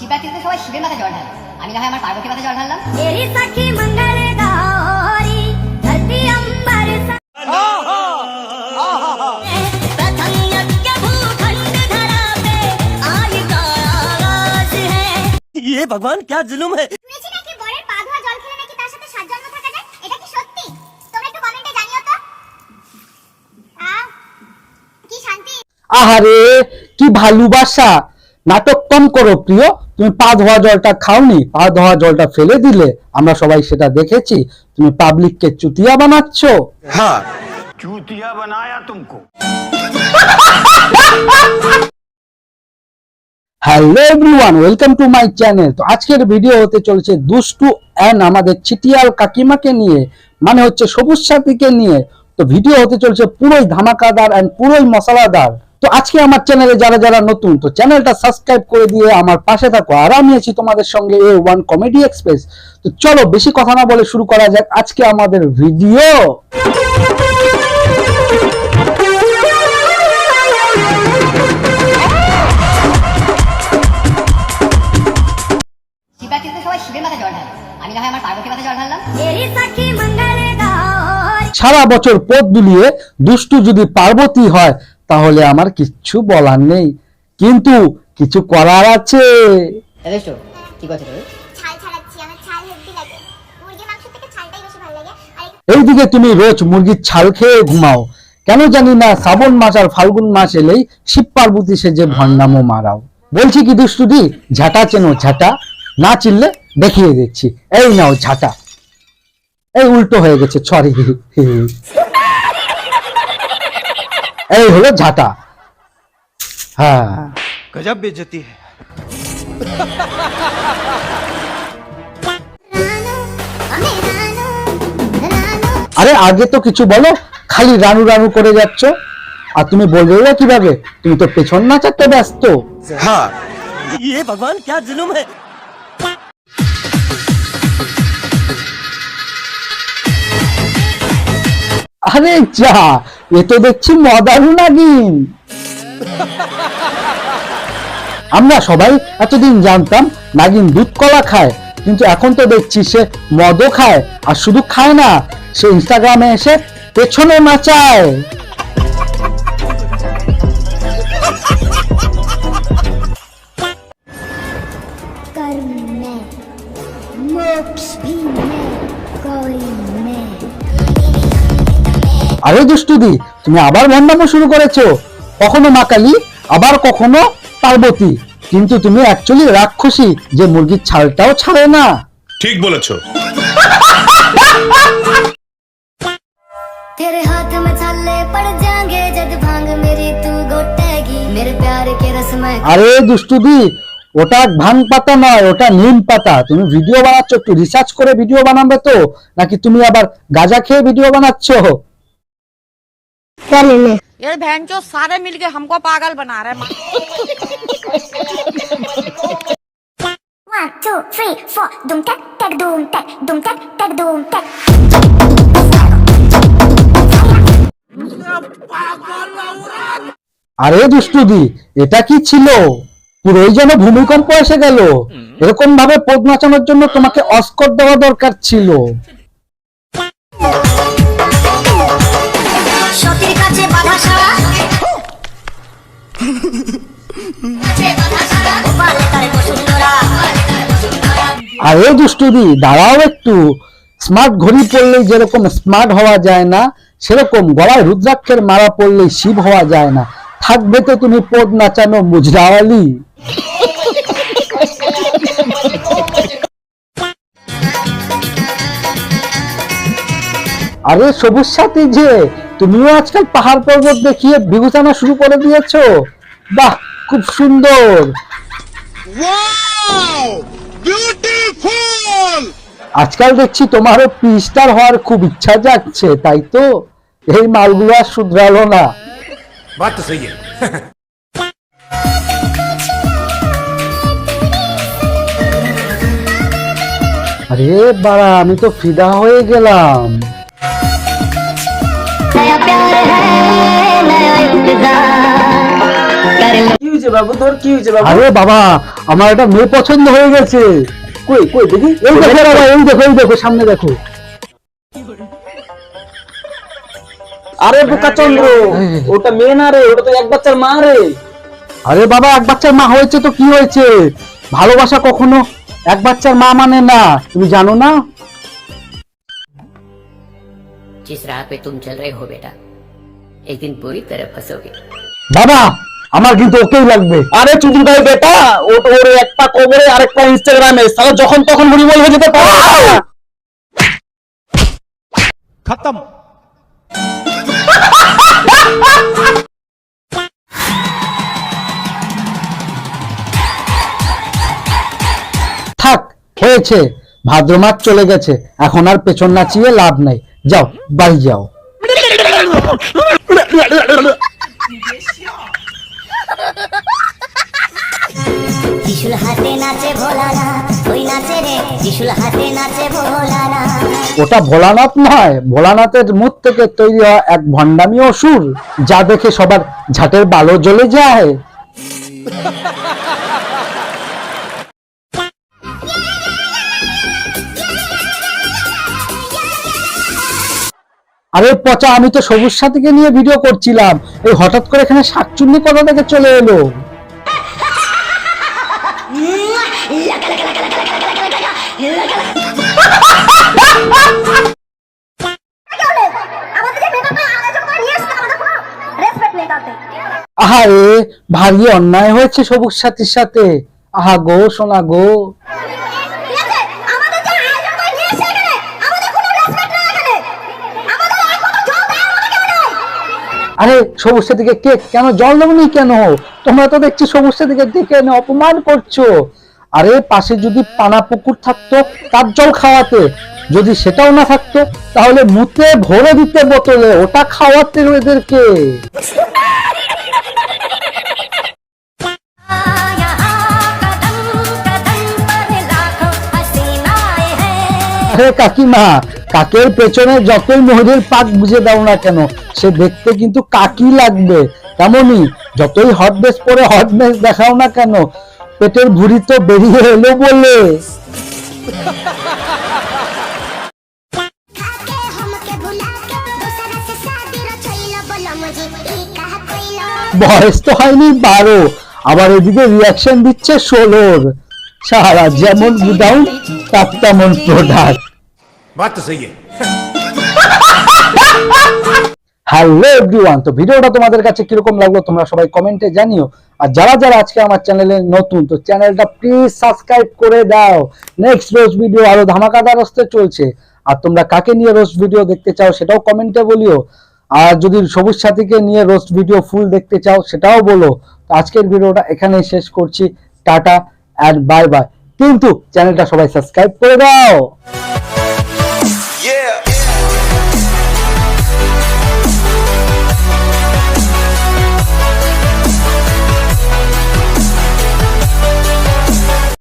শিবরাত্রিতে সবাই শিবের মাথায় জল ঢালে আমি না হয় আমার পার্বতীর মাথায় জল ঢাললাম तेरी सखी मंगल गौरी धरती अंबर सा- प्रथम यज्ञ भूखंड धरा पे आज का आगाज है ये भगवान क्या जुलुम है শুনেছি নাকি বরের পা ধোয়া জল খেলে নাকি তার সাথে সাত জন্ম থাকা যায় এটা কি সত্যি তোমরা একটু কমেন্টে জানিও তো আহ, কি শান্তি আহারে কি ভালোবাসা নাটক কম করো প্রিয় তুমি পা ধোয়া জলটা খাওনি পা ধোয়া জলটা ফেলে দিলে আমরা সবাই সেটা দেখেছি। তুমি পাবলিককে চুতিয়া বানাচ্ছ। হ্যাঁ। চুতিয়া বানায়া তুমি hello everyone welcome to my channel তো আজকের ভিডিও হতে চলেছে দুষ্টু অ্যান্ড আমাদের চিটিয়াল কাকিমাকে নিয়ে মানে হচ্ছে সবুজ সাথীকে নিয়ে। তো ভিডিও হতে চলেছে পুরোই ধামাকাদার অ্যান্ড পুরোই মশলাদার। তো আজকে আমার চ্যানেলে যারা যারা নতুন, তো চ্যানেলটা সাবস্ক্রাইব করে দিয়ে আমার পাশে থাকো। আর আমি আছি তোমাদের সঙ্গে এ ওয়ান কমেডি এক্সপ্রেস তো চলো বেশি কথা না বলে শুরু করা যাক আজকে আমাদের ভিডিও সারা বছর পথ দুলিয়ে দুষ্টু যদি পার্বতী হয় তাহলে আমার কিচ্ছু বলার নেই। কিন্তু কিছু করার আছে। এইদিকে তুমি রোজ মুরগির ছাল খেয়ে ঘুমাও। কেন জানি না শ্রাবণ মাস আর ফাল্গুন মাস এলেই শিব পার্বতী সেজে ভণ্ডামো মারাও। বলছি কি দুষ্টুদি ঝাঁটা চেনো ঝাঁটা। না চিনলে দেখিয়ে দিচ্ছি। এই নাও ঝাঁটা। এই উল্টো হয়ে গেছে সরি এই হলো ঝাঁটা হ্যাঁ गजब बेइज्जती है রানু আমি রানু রানু আরে আগে তো কিছু বলো খালি রানু রানু করে যাচ্ছ আর তুমি বলবে না কিভাবে তুমি তো পেছন নাচাতে ব্যস্ত ये भगवान क्या जुलुम है আরে যা এ তো দেখছি মদারু নাগিন আমরা সবাই এতদিন জানতাম নাগিন দুধ কলা খায়, কিন্তু এখন তো দেখছি সে মদও খায়, আর শুধু খায় না, সে ইনস্টাগ্রামে এসে পেছনে মাচায় আরে দুষ্টুদি তুমি আবার ভণ্ডামো শুরু করেছো কখনো মা কালী আবার কখনো পার্বতী কিন্তু তুমি অ্যাকচুয়ালি রাক্ষসী যে মুরগির ছালটাও ছাড়ে না ঠিক বলেছো तेरे हाथ में छाले पड़ जाएंगे जब भांग मेरी तू गोटेगी मेरे प्यार के रस में আরে দুষ্টুদি ওটা ভাং পাতা নয় ওটা নিম পাতা তুমি ভিডিও বানাচ্ছ একটু রিসার্চ করে ভিডিও বানাবে তো নাকি তুমি আবার গাঁজা খেয়ে ভিডিও বানাচ্ছ ये बहन जो सारे मिलके हमको पागल बना रहे हैं One, two, three, four. Dum tak tak dum tak dum tak tak dum tak. আরে দুষ্টুদি এটা কি ছিল পুরোই যেন ভূমিকম্প এসে গেল এরকম ভাবে পদ নাচানোর জন্য তোমাকে অস্কর দেওয়া দরকার ছিল আরে দুষ্টুদি, দাঁড়াও একটু। স্মার্ট ঘড়ি পড়লেই যেরকম স্মার্ট হওয়া যায় না, সেরকম গলায় রুদ্রাক্ষের মারা পড়লেই শিব হওয়া যায় না। থাকবে তো তুমি পদ নাচানো মুজরাওয়ালি। আরে সবুজ সাথী যে, তুমিও আজকাল পাহাড় পর্বত দেখিয়ে বিভূষানা শুরু করে দিয়েছ। বাহ খুব সুন্দর। আজকাল দেখছি তোমারও পিস্টার হওয়ার খুব ইচ্ছা যাচ্ছে তাই তো? এই মালগুলো আর শুধরালো না। আরে বাড়া আমি তো ফিদা হয়ে গেলাম। হয়েছে বাবু তোর কি হয়েছে বাবু আরে বাবা আমার একটা মেয়ে পছন্দ হয়ে গেছে কই কই দেখি এই দেখো বাবা এই দেখো এই দেখো সামনে দেখো আরে বোকা চন্দ্র ওটা মেয়ে না রে ওটা তো এক বাচ্চার মা রে আরে বাবা এক বাচ্চার মা হয়েছে তো কি হয়েছে ভালোবাসা কখনো এক বাচ্চার মা মানে না তুমি জানো না जिस राह पे तुम चल रहे हो बेटा एक दिन बुरी तरह फंसोगे বাবা আমার কিন্তু ওকেই লাগবে। আরে চুদির ভাই বেটা ওর একটা কবরে আরেকটা ইনস্টাগ্রামে তাহলে যখন তখন বুড়ি বলবে যেতে পারো। খতম। থাক খেয়েছে। ভাদ্র মাস চলে গেছে। এখন আর পেছন নাচিয়ে লাভ নাই। যাও বাড়ি যাও। ত্রিশুল হাতে নাচে ভোলানাথ, ওই নাচে রে হাতে নাচে ভোলানাথ। ওটা ভোলানাথ নয়, ভোলানাথের মুখ থেকে তৈরি হওয়া এক ভণ্ডামি অসুর, যা দেখে সবার ঝাটের বালো জ্বলে যায়। আরে পচা, আমি তো সবুজ সাথীকে নিয়ে ভিডিও করছিলাম। এই হঠাৎ করে এখানে শাকচুন্নি কোথা থেকে চলে এলো। আহা এ ভারী অন্যায় হয়েছে সবুজ সাথীর সাথে। আহা গো, সোনা গো ঠিক আছে আমাদের যে আয়োজন করে নিয়ে এসে এখানে আমাদের কোনো রেসপেক্ট নেই এখানে আমাদের এক মতো জল দেয় আমাদের কেউ নেই আরে সবুজ সাথীকে কে কেন জল দেবো দেবনি কেন? তোমরা তো দেখছি সবুজ সাথীকে ডেকে এনে অপমান করছ। আরে পাশে যদি পানা পুকুর থাকতো তার জল খাওয়াতে। যদি সেটাও না থাকতো তাহলে মুতে ভরে দিতে বোতলে ওটা খাওয়াতে এদেরকে। আরে কাকিমা কাকের পেছনে যতই মোহরের পাক বুঝে দাও না কেন সে দেখতে কিন্তু কাকি লাগবে তেমনই যতই হট ড্রেস পরে হট ড্রেস দেখাও না কেন পেটের ভুড়ি তো বেরিয়ে এলো বলে। বয়স তো হয়নি বারো আবার এদিকে রিয়াকশন দিচ্ছে ষোলোর। সারা যেমন গুডাউন তার তেমন প্রোডাক্ট বাত তো সেই হ্যালো এভরিওয়ান তো ভিডিওটা তোমাদের কাছে কীরকম লাগল তোমরা সবাই কমেন্টে জানিও। আর যারা যারা আজকে আমার চ্যানেলে নতুন, তো চ্যানেলটা প্লিজ সাবস্ক্রাইব করে দাও। নেক্সট রোজ ভিডিও আরও ধামাকাদার আসতে চলছে। আর তোমরা কাকে নিয়ে রোজ ভিডিও দেখতে চাও সেটাও কমেন্টে বলিও। আর যদি সবুজ সাথীকে নিয়ে রোজ ভিডিও ফুল দেখতে চাও সেটাও বলো। তো আজকের ভিডিওটা এখানেই শেষ করছি। টাটা অ্যান্ড বাই বাই কিন্তু চ্যানেলটা সবাই সাবস্ক্রাইব করে দাও।